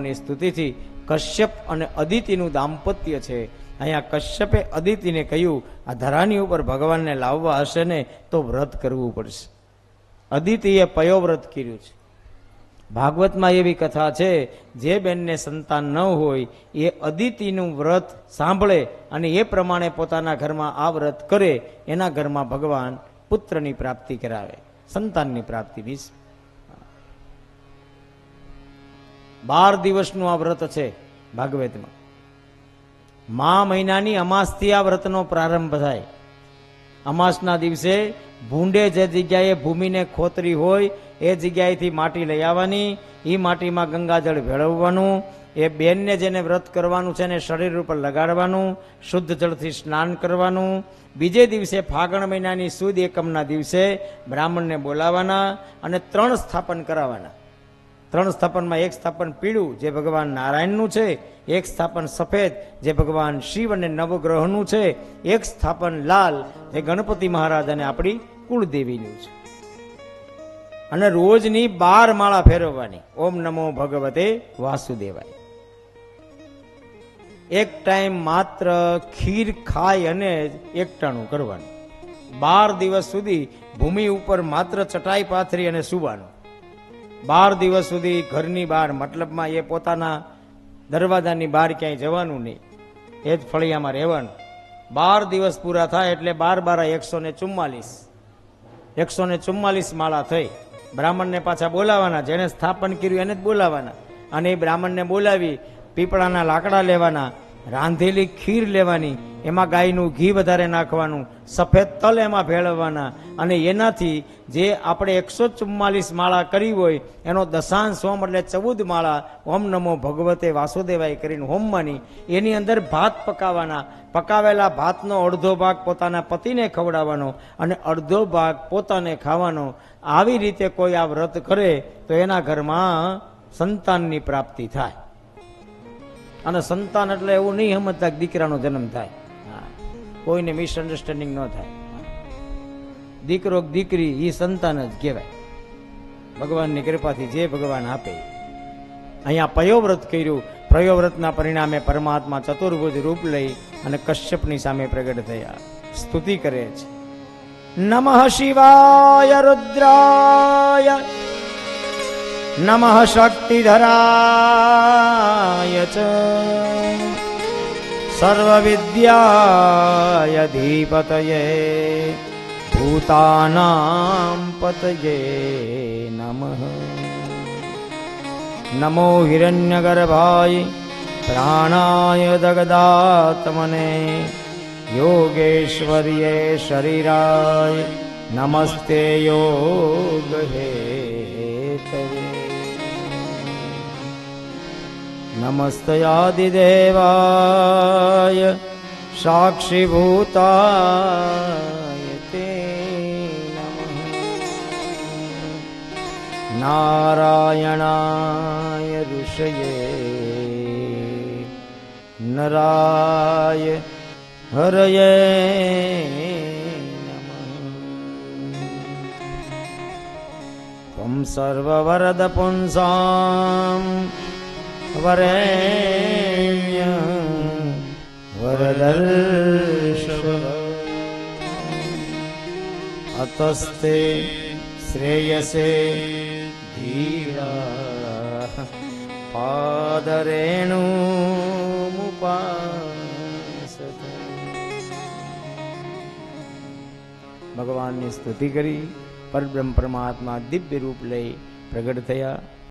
ની સ્તુતિથી કશ્યપ અને અદિતિનું દાંપત્ય છે. અહીંયા કશ્યપે અદિતિને કહ્યું, આ ધરાની ઉપર ભગવાનને લાવવા હશે ને તો વ્રત કરવું પડશે. અદિતિએ પયોવ્રત કર્યું છે. ભાગવતમાં એવી કથા છે, જે બેનને સંતાન ન હોય, એ અદિતિનું વ્રત સાંભળે અને એ પ્રમાણે પોતાના ઘરમાં આ વ્રત કરે. એના ઘરમાં ભગવાન પુત્રની પ્રાપ્તિ કરાવે, સંતાનની પ્રાપ્તિ વીસ બાર દિવસનું આ વ્રત છે ભાગવતમાં. મા મહિનાની અમાસથી આ વ્રતનો પ્રારંભ થાય. અમાસના દિવસે ભૂંડે જે જગ્યાએ ભૂમિને ખોતરી હોય, એ જગ્યાએથી માટી લઈ આવવાની એ માટીમાં ગંગાજળ ભેળવવાનું, એ બેનને જેને વ્રત કરવાનું છે એને શરીર ઉપર લગાડવાનું, શુદ્ધ જળથી સ્નાન કરવાનું. બીજે દિવસે ફાગણ મહિનાની સુદ એકમના દિવસે બ્રાહ્મણને બોલાવાના અને ત્રણ સ્થાપન કરાવવાના. ત્રણ સ્થાપનમાં એક સ્થાપન પીળું, જે ભગવાન નારાયણનું છે. એક સ્થાપન સફેદ, જે ભગવાન શિવ અને નવગ્રહનું છે. એક સ્થાપન લાલ, જે ગણપતિ મહારાજ અને આપણી કુળદેવીનું છે. અને રોજની બાર માળા ફેરવવાની. ઓમ નમો ભગવતે વાસુદેવાય. એક ટાઈમ માત્ર ખીર ખાય અને એકટાણું કરવાનું. બાર દિવસ સુધી ભૂમિ ઉપર માત્ર ચટાઈ પાથરી અને સુવાનું. બાર દિવસ સુધી ઘરની બહાર, મતલબમાં એ પોતાના દરવાજાની બહાર ક્યાંય જવાનું નહીં. એ જ ફળિયામાં રહેવાનું. બાર દિવસ પૂરા થાય એટલે બાર બાર એકસો ને ચુમ્માલીસ. એકસો ને ચુમ્માલીસ માળા થઈ. બ્રાહ્મણને પાછા બોલાવાના જેને સ્થાપન કર્યું એને જ બોલાવાના. અને એ બ્રાહ્મણને બોલાવી, પીપળાના લાકડા લેવાના રાંધેલી ખીર લેવાની, એમાં ગાયનું ઘી વધારે નાખવાનું, સફેદ તલ એમાં ભેળવવાના, અને એનાથી જે આપણે એકસો ચુમ્માલીસ માળા કરી હોય, એનો દશાંશ હોમ એટલે ચૌદ માળા, ઓમ નમો ભગવતે વાસુદેવાય કરીને હોમવાની એની અંદર ભાત પકાવવાના પકાવેલા ભાતનો અડધો ભાગ પોતાના પતિને ખવડાવવાનો અને અડધો ભાગ પોતાને ખાવાનો. આવી રીતે કોઈ આ વ્રત કરે, તો એના ઘરમાં સંતાનની પ્રાપ્તિ થાય. અને સંતાન એટલે એવું નહીં સમજતા દીકરાનો જન્મ થાય. કોઈને મિસઅન્ડરસ્ટેન્ડિંગ ન થાય. દીકરો દીકરી એ સંતાન જ કહેવાય. ભગવાનની કૃપાથી જે ભગવાન આપે. અહીંયા પયોવ્રત કર્યું. પ્રયોવ્રતના પરિણામે પરમાત્મા ચતુર્ભુજ રૂપ લઈ અને કશ્યપની સામે પ્રગટ થયા. સ્તુતિ કરે છે. નમઃ શિવાય, રુદ્રાય. નમઃ શક્તિધરાય ચ સર્વવિદ્યાય ધીપતયે ભૂતાનાં પતયે નમઃ નમો હિરણ્યગર્ભાય પ્રાણાય દગદાત્મને યોગેશ્વર્યે શરીરાય નમસ્તે યોગ હેતવે નમસ્તયાદિદેવાય સાક્ષીભૂતાય તે નારાયણાય ઋષયે નરાય હરયે પુંસાં વરેણ્ય વરદર્શવ અતસ્તે શ્રેયસે ધીરા પાદરેણુમુપાસતે ભગવાનની સ્તુતિ કરી પરબ્રહ્મ પરમાત્મા દિવ્ય રૂપ લઈ પ્રગટ થયા